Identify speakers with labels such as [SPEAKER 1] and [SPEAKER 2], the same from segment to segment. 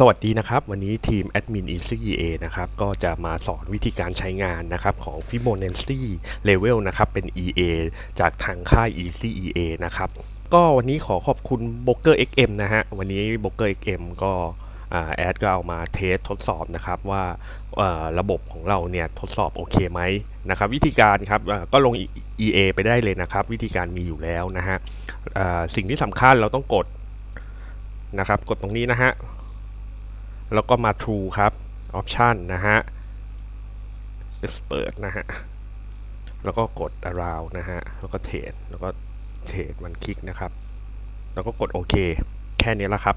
[SPEAKER 1] สวัสดีนะครับ วันนี้ทีมแอดมิน Easy EA นะครับก็จะมาสอนวิธีการใช้งานนะครับของ Fibonacci Level นะครับเป็น EA จากทางค่าย Easy EA นะครับก็วันนี้ขอขอบคุณ b o k e r XM นะฮะ วันนี้ b o k e r XM ก็แอดก็เอามาเทสทดสอบนะครับว่าระบบของเราเนี่ยทดสอบโอเคไหมนะครับวิธีการครับก็ลง EA ไปได้เลยนะครับ วิธีการมีอยู่แล้วนะฮะสิ่งที่สำคัญเราต้องกดนะครับกดตรงนี้นะฮะ แล้วก็มา True ครับ Option นะฮะ Expert นะฮะ แล้วก็กด Around นะฮะ แล้วก็เทรดแล้วก็เทรดมันคลิกนะครับ แล้วก็กดโอเค แค่นี้ละครับ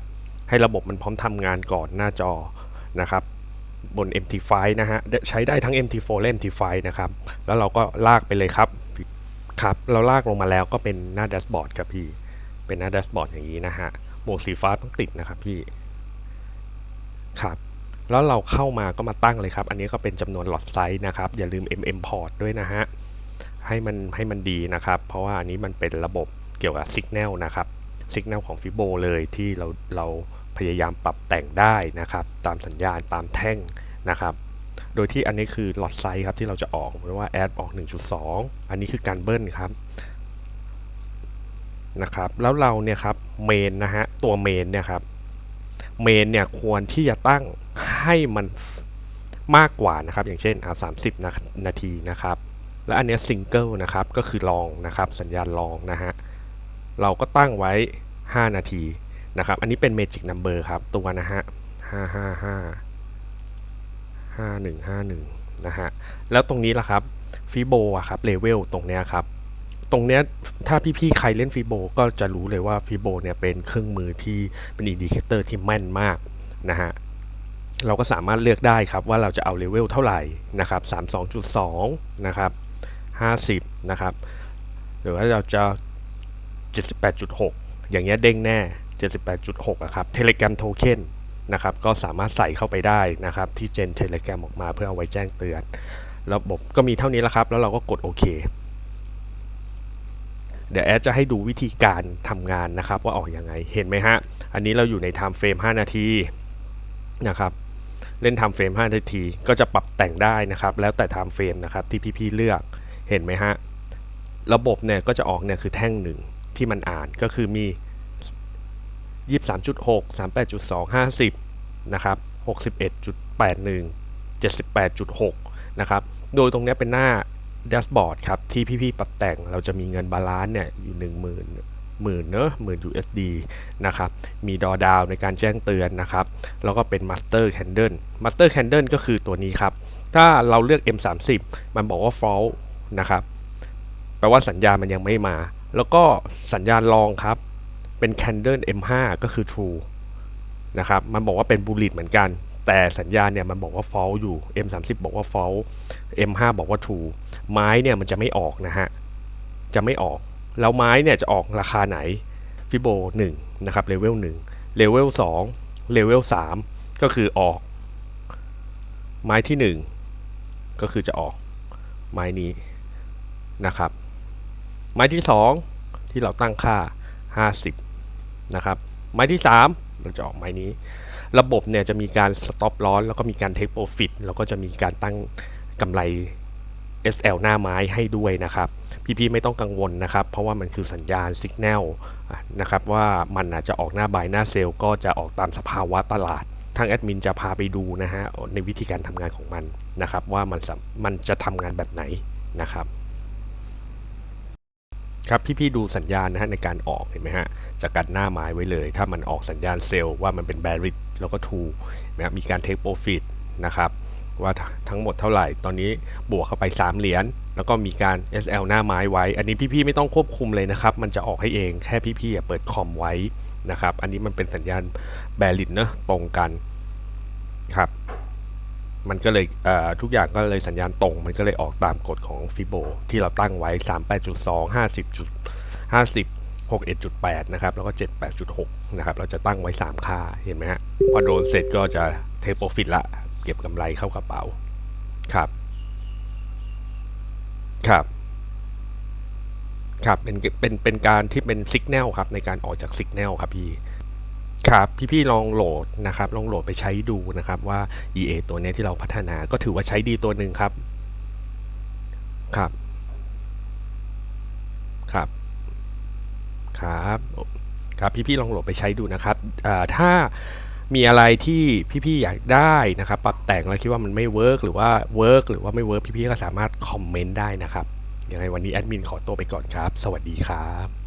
[SPEAKER 1] ให้ระบบมันพร้อมทำงานก่อนหน้าจอนะครับบน MT5 นะฮะ ใช้ได้ทั้ง MT4 และ MT5 นะครับ แล้วเราก็ลากไปเลยครับ ครับ เราลากลงมาแล้วก็เป็นหน้าแดชบอร์ดครับพี่ เป็นหน้าแดชบอร์ดอย่างนี้นะฮะหมวกสีฟ้าต้องติดนะครับพี่ ครับแล้วเราเข้ามาก็มาตั้งเลยครับ อันนี้ก็เป็นจำนวนหลอดไซส์นะครับ อย่าลืม mm port ด้วยนะฮะ ให้มันให้มันดีนะครับ เพราะว่าอันนี้มันเป็นระบบเกี่ยวกับ Signal นะครับ Signal ของ Fibo เลยที่เราเราพยายามปรับแต่งได้นะครับ ตามสัญญาณตามแท่งนะครับ โดยที่อันนี้คือหลอดไซส์ครับที่เราจะออกหรือว่าแอดออก 1.2 อันนี้คือการเบิ้ลครับนะครับ แล้วเราเนี่ยครับเมนนะฮะตัวเมนเนี่ยครับ เมนเนี่ยควรที่จะตั้งให้มันมากกว่านะครับ อย่างเช่นอ่า30นานาทีนะครับ และอันนี้ซิงเกิลนะครับก็คือลองนะครับ สัญญาณลองนะฮะเราก็ตั้งไว้ 5 นาทีนะครับ อันนี้เป็น Magic Number ครับตัวนะฮะ555 5151นะฮะแล้วตรงนี้ล่ะครับฟิโบะครับเลเวลตรงเนี้ยครับ ตรงเนี้ยถ้าพี่ๆใครเล่นฟีโบก็จะรู้เลยว่าฟีโบเนี่ยเป็นเครื่องมือที่เป็นอินดิเคเตอร์ที่แม่นมากนะฮะเราก็สามารถเลือกได้ครับว่าเราจะเอาเลเวลเท่าไหร่นะครับ32.2นะครับ50นะครับหรือว่าเราจะ 78.6 อย่างเงี้ยเด้งแน่ 78.6อะครับเทเล gram โทเค็นนะครับก็สามารถใส่เข้าไปได้นะครับที่เจนเทเล gram ออกมาเพื่อเอาไว้แจ้งเตือน ระบบก็มีเท่านี้แล้วครับ แล้วเราก็กดโอเค เดี๋ยวแอดจะให้ดูวิธีการทำงานนะครับ ว่าออกอยังไงเห็นไหมฮะ อันนี้เราอยู่ใน time frame 5นาทีนะครับเล่น time frame 5นาที ก็จะปรับแต่งได้นะครับ แล้วแต่ time frame นะครับที่พี่ๆเลือกเห็นไหมฮะระบบเนี่ยก็จะออกเนี่ยคือแท่งหนึ่งที่มันอ่านก็คือมี 23.6 38.2 50นะครับ61.81 78.6นะครับโดยตรงเนี้ยเป็นหน้า แดชบอร์ดครับ ที่พี่ๆปรับแต่งเราจะมีเงินบาลานซ์เนี่ยอยู่ 1 0 0 0 0หมื่นเนอะหมื่น USD นะครับ มีดอดาวในการแจ้งเตือนนะครับ แล้วก็เป็น Master Candle Master Candle ก็คือตัวนี้ครับ ถ้าเราเลือก M30 มันบอกว่า false นะครับ แปลว่าสัญญาณมันยังไม่มา แล้วก็สัญญาณรองครับ เป็น Candle M5 ก็คือ True นะครับ มันบอกว่าเป็น Bullet เหมือนกัน แต่สัญญาณเนี่ยมันบอกว่า false อยู่ M30 บอกว่า false M5 บอกว่า True ไม้เนี่ยมันจะไม่ออกนะฮะ จะไม่ออก แล้วไม้เนี่ยจะออกราคาไหนฟิโบ1นะครับเลเวล1เลเวล2เลเวล3ก็คือออก ไม้ที่ 1 ก็คือจะออกไม้นี้นะครับ ไม้ที่ 2 ที่เราตั้งค่า 50นะครับไม้ที่ 3 เราจะออกไม้นี้ ระบบเนี่ยจะมีการสต็อปลอสแล้วก็มีการเทคโปรฟิตแล้วก็จะมีการตั้งกำไร SL หน้าไม้ให้ด้วยนะครับ พี่ๆไม่ต้องกังวลนะครับ เพราะว่ามันคือสัญญาณสัญญาณนะครับว่ามันอาจจะออกหน้าบายหน้าเซลล์ก็จะออกตามสภาวะตลาดทางแอดมินจะพาไปดูนะฮะในวิธีการทำงานของมันนะครับ ว่ามันมันจะทำงานแบบไหนนะครับ ครับพี่ๆดูสัญญาณนะฮะในการออกเห็นไหมฮะจะกันหน้าไม้ไว้เลย ถ้ามันออกสัญญาณเซลล์ว่ามันเป็น bearish แล้วก็ true นะมีการ take profit นะครับว่าทั้งหมดเท่าไหร่ ตอนนี้บวกเข้าไป 3 เหรียญ แล้วก็มีการ SL หน้าไม้ไว้ อันนี้พี่ๆไม่ต้องควบคุมเลยนะครับ มันจะออกให้เอง แค่พี่ๆเปิดคอมไว้นะครับ อันนี้มันเป็นสัญญาณแบริดเนะตรงกันครับ มันก็เลยทุกอย่างก็เลยสัญญาณตรง มันก็เลยออกตามกฎของฟิโบที่เราตั้งไว้ 38.2 50จุด50 61.8 นะครับ แล้วก็ 78.6 นะครับ เราจะตั้งไว้ 3 ค่า เห็นไหมฮะ พอโดนเสร็จก็จะเทคโปรฟิตละ เก็บกำไรเข้ากระเป๋า ครับ ครับ ครับ เป็น เป็น เป็นการที่เป็นสัญญาณครับ ในการออกจากสัญญาณครับพี่ ครับพี่ๆลองโหลดนะครับลองโหลดไปใช้ดูนะครับว่า EA ตัวนี้ที่เราพัฒนาก็ถือว่าใช้ดีตัวหนึ่งครับครับครับครับครับพี่ๆลองโหลดไปใช้ดูนะครับถ้ามีอะไรที่พี่ๆอยากได้นะครับ ปรับแต่งแล้วคิดว่ามันไม่เวิร์กหรือว่าเวิร์กหรือว่าไม่เวิร์กพี่ๆก็สามารถคอมเมนต์ได้นะครับยังไงวันนี้แอดมินขอตัวไปก่อนครับ สวัสดีครับ